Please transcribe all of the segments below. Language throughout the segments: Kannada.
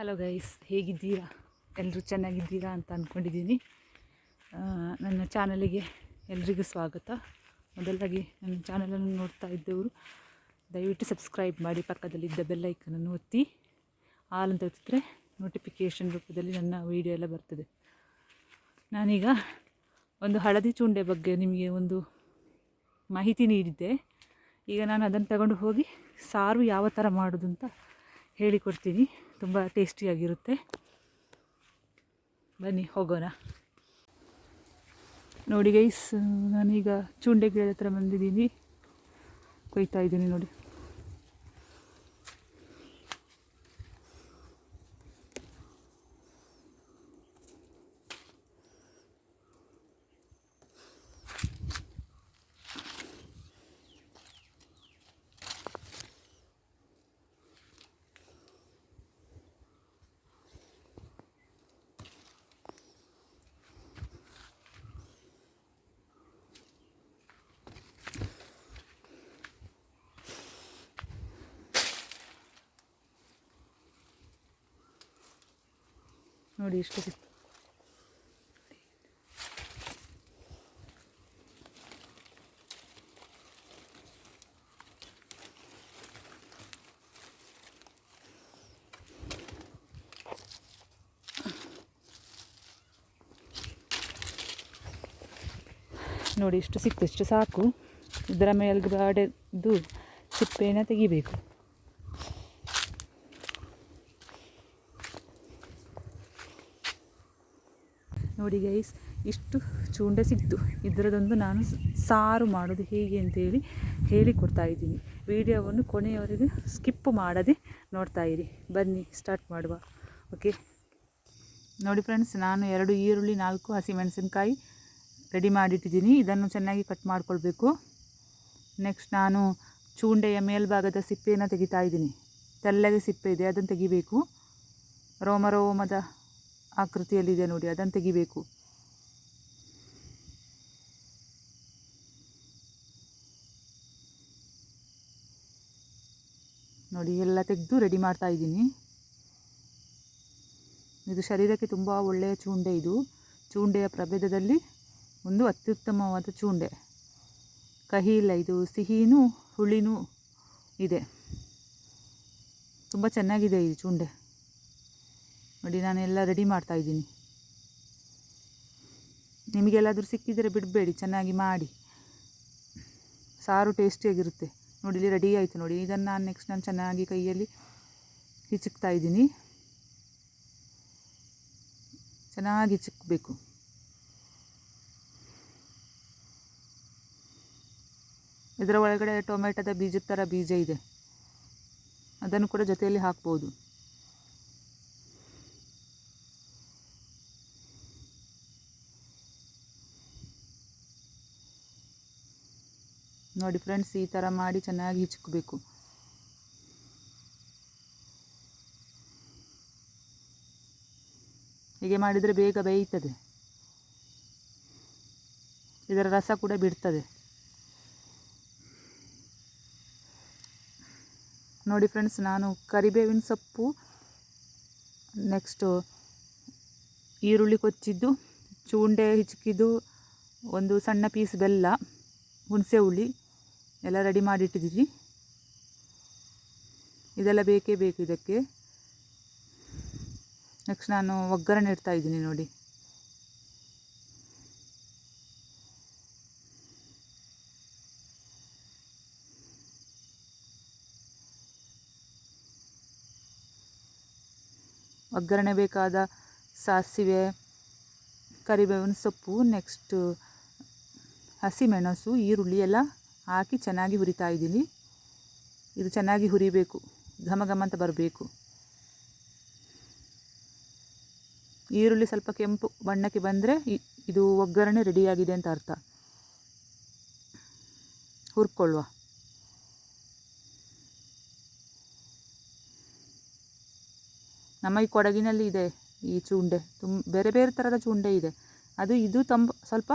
ಹಲೋ ಗೈಸ್, ಹೇಗಿದ್ದೀರಾ? ಎಲ್ಲರೂ ಚೆನ್ನಾಗಿದ್ದೀರಾ ಅಂತ ಅಂದ್ಕೊಂಡಿದ್ದೀನಿ ನನ್ನ ಚಾನಲಿಗೆ ಎಲ್ರಿಗೂ ಸ್ವಾಗತ. ಮೊದಲಾಗಿ ನನ್ನ ಚಾನಲನ್ನು ನೋಡ್ತಾ ಇದ್ದವರು, ದಯವಿಟ್ಟು ಸಬ್ಸ್ಕ್ರೈಬ್ ಮಾಡಿ, ಪಕ್ಕದಲ್ಲಿದ್ದ ಬೆಲ್ಲೈಕನನ್ನು ಒತ್ತಿ. ಆಲ್ ಅಂತ ಒತ್ತಿದ್ರೆ ನೋಟಿಫಿಕೇಷನ್ ರೂಪದಲ್ಲಿ ನನ್ನ ವೀಡಿಯೋ ಎಲ್ಲ ಬರ್ತದೆ. ನಾನೀಗ ಒಂದು ಹಳದಿ ಚೂಂಡೆ ಬಗ್ಗೆ ನಿಮಗೆ ಒಂದು ಮಾಹಿತಿ ನೀಡಿದ್ದೆ. ಈಗ ನಾನು ಅದನ್ನು ತಗೊಂಡು ಹೋಗಿ ಸಾರು ಯಾವ ಥರ ಮಾಡೋದು ಅಂತ ಹೇಳಿಕೊಡ್ತೀನಿ. ತುಂಬ ಟೇಸ್ಟಿಯಾಗಿರುತ್ತೆ ಬನ್ನಿ, ಹೋಗೋಣ. ನೋಡಿ ಗೈಸ್ ನಾನೀಗ ಚುಂಡೆ ಗಿಡದ ಹತ್ರ ಬಂದಿದ್ದೀನಿ. ಕೊಯ್ತಾ ಇದ್ದೀನಿ ನೋಡಿ. ನೋಡಿ ಸಿಕ್ತು ನೋಡಿ ಇಷ್ಟು ಸಿಕ್ತು ಇಷ್ಟು ಸಾಕು. ಇದರ ಮೇಲ್ಗಡೆದು ಸಿಪ್ಪೆನ ತೆಗಿಬೇಕು. ನೋಡಿ ಗೈಸ್ ಇಷ್ಟು ಚೂಂಡೆ ಸಿಕ್ತು. ಇದರದೊಂದು ನಾನು ಸಾರು ಮಾಡೋದು ಹೇಗೆ ಅಂತೇಳಿ ಹೇಳಿಕೊಡ್ತಾ ಇದ್ದೀನಿ. ವಿಡಿಯೋವನ್ನು ಕೊನೆಯವರೆಗೆ ಸ್ಕಿಪ್ ಮಾಡದೆ ನೋಡ್ತಾ ಇರಿ. ಬನ್ನಿ ಸ್ಟಾರ್ಟ್ ಮಾಡುವ. ಓಕೆ ನೋಡಿ ಫ್ರೆಂಡ್ಸ್ ನಾನು ಎರಡು ಈರುಳ್ಳಿ, ನಾಲ್ಕು ಹಸಿಮೆಣಸಿನ್ಕಾಯಿ ರೆಡಿ ಮಾಡಿಟ್ಟಿದ್ದೀನಿ. ಇದನ್ನು ಚೆನ್ನಾಗಿ ಕಟ್ ಮಾಡ್ಕೊಳ್ಬೇಕು. ನೆಕ್ಸ್ಟ್ ನಾನು ಚೂಂಡೆಯ ಮೇಲ್ಭಾಗದ ಸಿಪ್ಪೆಯನ್ನು ತೆಗಿತಾ ಇದ್ದೀನಿ. ತೆಳ್ಳಗೆ ಸಿಪ್ಪೆ ಇದೆ, ಅದನ್ನು ತೆಗಿಬೇಕು. ರೋಮ ರೋಮದ ಆಕೃತಿಯಲ್ಲಿದೆ ನೋಡಿ, ಅದನ್ನು ತೆಗಿಬೇಕು. ನೋಡಿ, ಎಲ್ಲ ತೆಗೆದು ರೆಡಿ ಮಾಡ್ತಾ ಇದ್ದೀನಿ. ಇದು ಶರೀರಕ್ಕೆ ತುಂಬ ಒಳ್ಳೆಯ ಚೂಂಡೆ ಇದು. ಚೂಂಡೆಯ ಪ್ರಭೇದದಲ್ಲಿ ಒಂದು ಅತ್ಯುತ್ತಮವಾದ ಚೂಂಡೆ. ಕಹಿ ಇಲ್ಲ, ಇದು ಸಿಹಿನೂ ಹುಳಿನೂ ಇದೆ. ತುಂಬ ಚೆನ್ನಾಗಿದೆ ಈ ಚೂಂಡೆ. ನೋಡಿ, ನಾನೆಲ್ಲ ರೆಡಿ ಮಾಡ್ತಾ ಇದ್ದೀನಿ. ನಿಮಗೆಲ್ಲಾದರೂ ಸಿಕ್ಕಿದರೆ ಬಿಡಬೇಡಿ, ಚೆನ್ನಾಗಿ ಮಾಡಿ. ಸಾರು ಟೇಸ್ಟಿಯಾಗಿರುತ್ತೆ ನೋಡಿ, ಇಲ್ಲಿ ರೆಡಿ ಆಯಿತು ನೋಡಿ. ಇದನ್ನು ನಾನು ನೆಕ್ಸ್ಟ್ ನಾನು ಚೆನ್ನಾಗಿ ಕೈಯಲ್ಲಿ ಹಿಚಕ್ತಾ ಇದ್ದೀನಿ. ಚೆನ್ನಾಗಿ ಹಿಚಕ್ಬೇಕು. ಇದರ ಒಳಗಡೆ ಟೊಮೆಟೊದ ಬೀಜದ ಥರ ಬೀಜ ಇದೆ. ಅದನ್ನು ಕೂಡ ಜೊತೆಯಲ್ಲಿ ಹಾಕ್ಬೋದು. ನೋಡಿ ಫ್ರೆಂಡ್ಸ್, ಈ ಥರ ಮಾಡಿ ಚೆನ್ನಾಗಿ ಹಿಚ್ಕಬೇಕು ಹೀಗೆ ಮಾಡಿದರೆ ಬೇಗ ಬೇಯ್ತದೆ. ಇದರ ರಸ ಕೂಡ ಬಿಡ್ತದೆ. ನೋಡಿ ಫ್ರೆಂಡ್ಸ್, ನಾನು ಕರಿಬೇವಿನ ಸೊಪ್ಪು, ನೆಕ್ಸ್ಟು ಈರುಳ್ಳಿ ಕೊಚ್ಚಿದ್ದು, ಚೂಂಡೆ ಹಿಚ್ಕಿದ್ದು, ಒಂದು ಸಣ್ಣ ಪೀಸ್ ಬೆಲ್ಲ, ಹುಣಸೆ ಹುಳಿ. ಎಲ್ಲ ರೆಡಿ ಮಾಡಿ ಇಟ್ಟಿದ್ದೀವಿ ಇದೆಲ್ಲ ಬೇಕೇ ಬೇಕು ಇದಕ್ಕೆ. ನೆಕ್ಸ್ಟ್ ನಾನು ಒಗ್ಗರಣೆ ಇಡ್ತಾ ಇದ್ದೀನಿ ನೋಡಿ. ಒಗ್ಗರಣೆ ಬೇಕಾದ ಸಾಸಿವೆ, ಕರಿಬೇವಿನ ಸೊಪ್ಪು ನೆಕ್ಸ್ಟ್ ಹಸಿಮೆಣಸು, ಈರುಳ್ಳಿ ಎಲ್ಲ ಹಾಕಿ ಚೆನ್ನಾಗಿ ಹುರಿತಾ ಇದ್ದೀನಿ. ಇದು ಚೆನ್ನಾಗಿ ಹುರಿಬೇಕು. ಘಮ ಘಮ ಅಂತ ಬರಬೇಕು. ಈರುಳ್ಳಿ ಸ್ವಲ್ಪ ಕೆಂಪು ಬಣ್ಣಕ್ಕೆ ಬಂದರೆ ಇದು ಒಗ್ಗರಣೆ ರೆಡಿಯಾಗಿದೆ ಅಂತ ಅರ್ಥ. ಹುರ್ಕೊಳ್ಳುವ. ನಮ್ಮ ಈ ಕೊಡಗಿನಲ್ಲಿ ಇದೆ ಈ ಚೂಂಡೆ. ತುಂಬ ಬೇರೆ ಬೇರೆ ಥರದ ಚೂಂಡೆ ಇದೆ. ಅದು ಇದು ತಂಬ ಸ್ವಲ್ಪ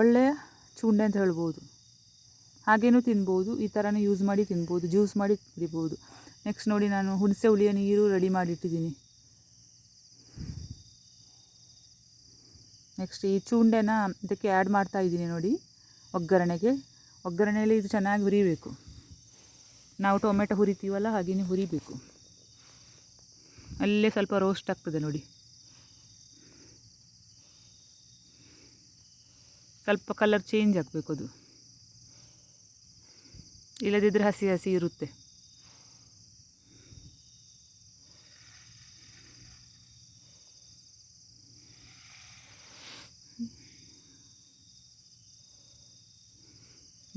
ಒಳ್ಳೆಯ ಚೂಂಡೆ ಅಂತ ಹೇಳ್ಬೋದು. ಹಾಗೇನೂ ತಿನ್ಬೋದು, ಈ ಥರನೂ ಯೂಸ್ ಮಾಡಿ ತಿನ್ಬೋದು ಜ್ಯೂಸ್ ಮಾಡಿ ಕುಡಿಬೋದು ನೆಕ್ಸ್ಟ್ ನೋಡಿ ನಾನು ಹುಣಸೆ ಹುಳಿಯ ನೀರು ರೆಡಿ ಮಾಡಿಟ್ಟಿದ್ದೀನಿ. ನೆಕ್ಸ್ಟ್ ಈ ಚೂಂಡೆನ ಇದಕ್ಕೆ ಆ್ಯಡ್ ಮಾಡ್ತಾ ಇದ್ದೀನಿ ನೋಡಿ, ಒಗ್ಗರಣೆಗೆ. ಒಗ್ಗರಣೆಯಲ್ಲಿ ಇದು ಚೆನ್ನಾಗಿ ಹುರಿಬೇಕು. ನಾವು ಟೊಮೆಟೊ ಹುರಿತೀವಲ್ಲ ಹಾಗೆಯೇ ಹುರಿಬೇಕು. ಅಲ್ಲೇ ಸ್ವಲ್ಪ ರೋಸ್ಟ್ ಆಗ್ತದೆ ನೋಡಿ. ಸ್ವಲ್ಪ ಕಲರ್ ಚೇಂಜ್ ಆಗಬೇಕು ಅದು. ಇಲ್ಲದಿದ್ದರೆ ಹಸಿ ಹಸಿ ಇರುತ್ತೆ.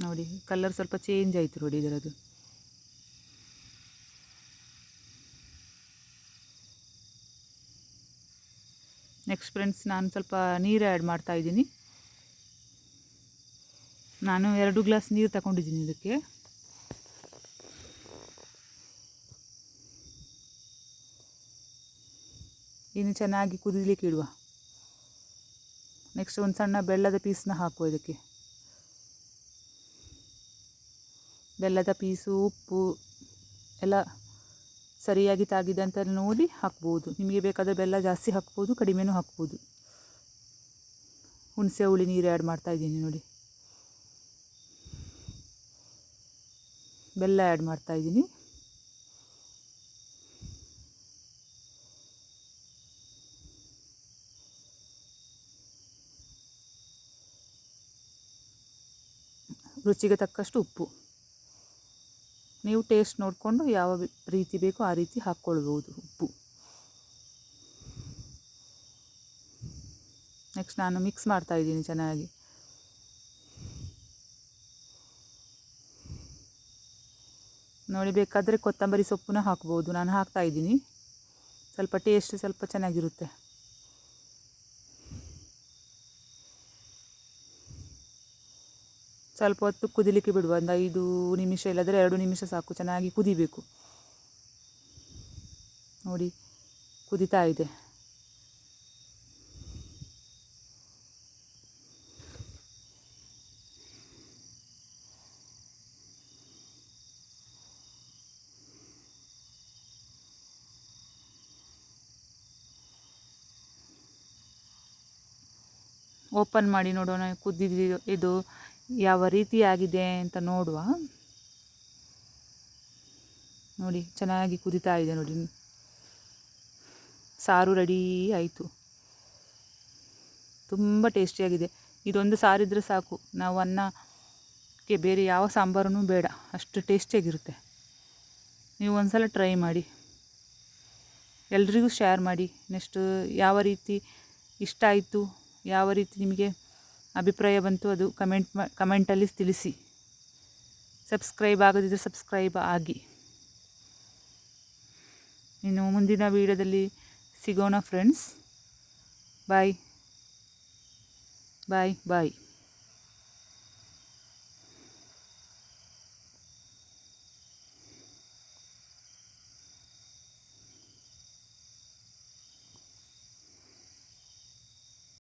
ನೋಡಿ ಕಲರ್ ಸ್ವಲ್ಪ ಚೇಂಜ್ ಆಯಿತು ನೋಡಿ ಇದರದು ನೆಕ್ಸ್ಟ್ ಫ್ರೆಂಡ್ಸ್ ನಾನು ಸ್ವಲ್ಪ ನೀರು ಆ್ಯಡ್ ಮಾಡ್ತಾ ಇದ್ದೀನಿ. ನಾನು ಎರಡು ಗ್ಲಾಸ್ ನೀರು ತಗೊಂಡಿದ್ದೀನಿ ಇದಕ್ಕೆ. ಇನ್ನು ಚೆನ್ನಾಗಿ ಕುದಿಲಿಕ್ಕೆ ಇಡುವ. ನೆಕ್ಸ್ಟ್ ಒಂದು ಸಣ್ಣ ಬೆಲ್ಲದ ಪೀಸನ್ನ ಹಾಕುವ ಇದಕ್ಕೆ. ಬೆಲ್ಲದ ಪೀಸು ಉಪ್ಪು, ಎಲ್ಲ ಸರಿಯಾಗಿ ತಾಗಿದೆ ಅಂತ ನೋಡಿ ಹಾಕ್ಬೋದು. ನಿಮಗೆ ಬೇಕಾದರೆ ಬೆಲ್ಲ ಜಾಸ್ತಿ ಹಾಕ್ಬೋದು, ಕಡಿಮೆನೂ ಹಾಕ್ಬೋದು. ಹುಣಸೆ ಹುಳಿ ನೀರು ಆ್ಯಡ್ ಮಾಡ್ತಾಯಿದ್ದೀನಿ ನೋಡಿ. ಬೆಲ್ಲ ಆ್ಯಡ್ ಮಾಡ್ತಾಯಿದ್ದೀನಿ ರುಚಿಗೆ ತಕ್ಕಷ್ಟು ಉಪ್ಪು. ನೀವು ಟೇಸ್ಟ್ ನೋಡಿಕೊಂಡು ಯಾವ ರೀತಿ ಬೇಕೋ ಆ ರೀತಿ ಹಾಕ್ಕೊಳ್ಬೋದು ಉಪ್ಪು. ನೆಕ್ಸ್ಟ್ ನಾನು ಮಿಕ್ಸ್ ಮಾಡ್ತಾ ಇದ್ದೀನಿ ಚೆನ್ನಾಗಿ. ನೋಡಿ, ಬೇಕಾದರೆ ಕೊತ್ತಂಬರಿ ಸೊಪ್ಪನ್ನ ಹಾಕ್ಬೋದು. ನಾನು ಹಾಕ್ತಾ ಇದ್ದೀನಿ. ಸ್ವಲ್ಪ ಟೇಸ್ಟ್ ಸ್ವಲ್ಪ ಚೆನ್ನಾಗಿರುತ್ತೆ. ಸ್ವಲ್ಪ ಹೊತ್ತು ಕುದಿಲಿಕ್ಕೆ ಬಿಡುವ, ಒಂದು ಐದು ನಿಮಿಷ ಇಲ್ಲದ್ರೆ ಎರಡು ನಿಮಿಷ ಸಾಕು, ಚೆನ್ನಾಗಿ ಕುದಿಬೇಕು. ನೋಡಿ, ಕುದಿತಾ ಇದೆ. ಓಪನ್ ಮಾಡಿ ನೋಡೋಣ ಕುದ್ದಿದ್ದು ಇದು. ಯಾವ ರೀತಿಯಾಗಿದೆ ಅಂತ ನೋಡುವ. ನೋಡಿ, ಚೆನ್ನಾಗಿ ಕುದಿತಾ ಇದೆ ನೋಡಿ. ಸಾರು ರೆಡಿ ಆಯಿತು. ತುಂಬ ಟೇಸ್ಟಿಯಾಗಿದೆ ಇದೊಂದು ಸಾರಿದ್ರೆ ಸಾಕು. ನಾವು ಅನ್ನಕ್ಕೆ ಬೇರೆ ಯಾವ ಸಾಂಬಾರೂ ಬೇಡ. ಅಷ್ಟು ಟೇಸ್ಟಿಯಾಗಿರುತ್ತೆ ನೀವು ಒಂದು ಸಲ ಟ್ರೈ ಮಾಡಿ. ಎಲ್ರಿಗೂ ಶೇರ್ ಮಾಡಿ. ನೆಕ್ಸ್ಟ್ ಯಾವ ರೀತಿ ಇಷ್ಟ ಆಯಿತು, ಯಾವ ರೀತಿ ನಿಮಗೆ ಅಭಿಪ್ರಾಯ ಬಂತು, ಅದು ಕಮೆಂಟ್ ಮ, ಕಮೆಂಟಲ್ಲಿ ತಿಳಿಸಿ. ಸಬ್ಸ್ಕ್ರೈಬ್ ಆಗದಿದ್ದರೆ ಸಬ್ಸ್ಕ್ರೈಬ್ ಆಗಿ. ಇನ್ನು ಮುಂದಿನ ವೀಡಿಯೋದಲ್ಲಿ ಸಿಗೋಣ ಫ್ರೆಂಡ್ಸ್ ಬಾಯ್ ಬಾಯ್ ಬಾಯ್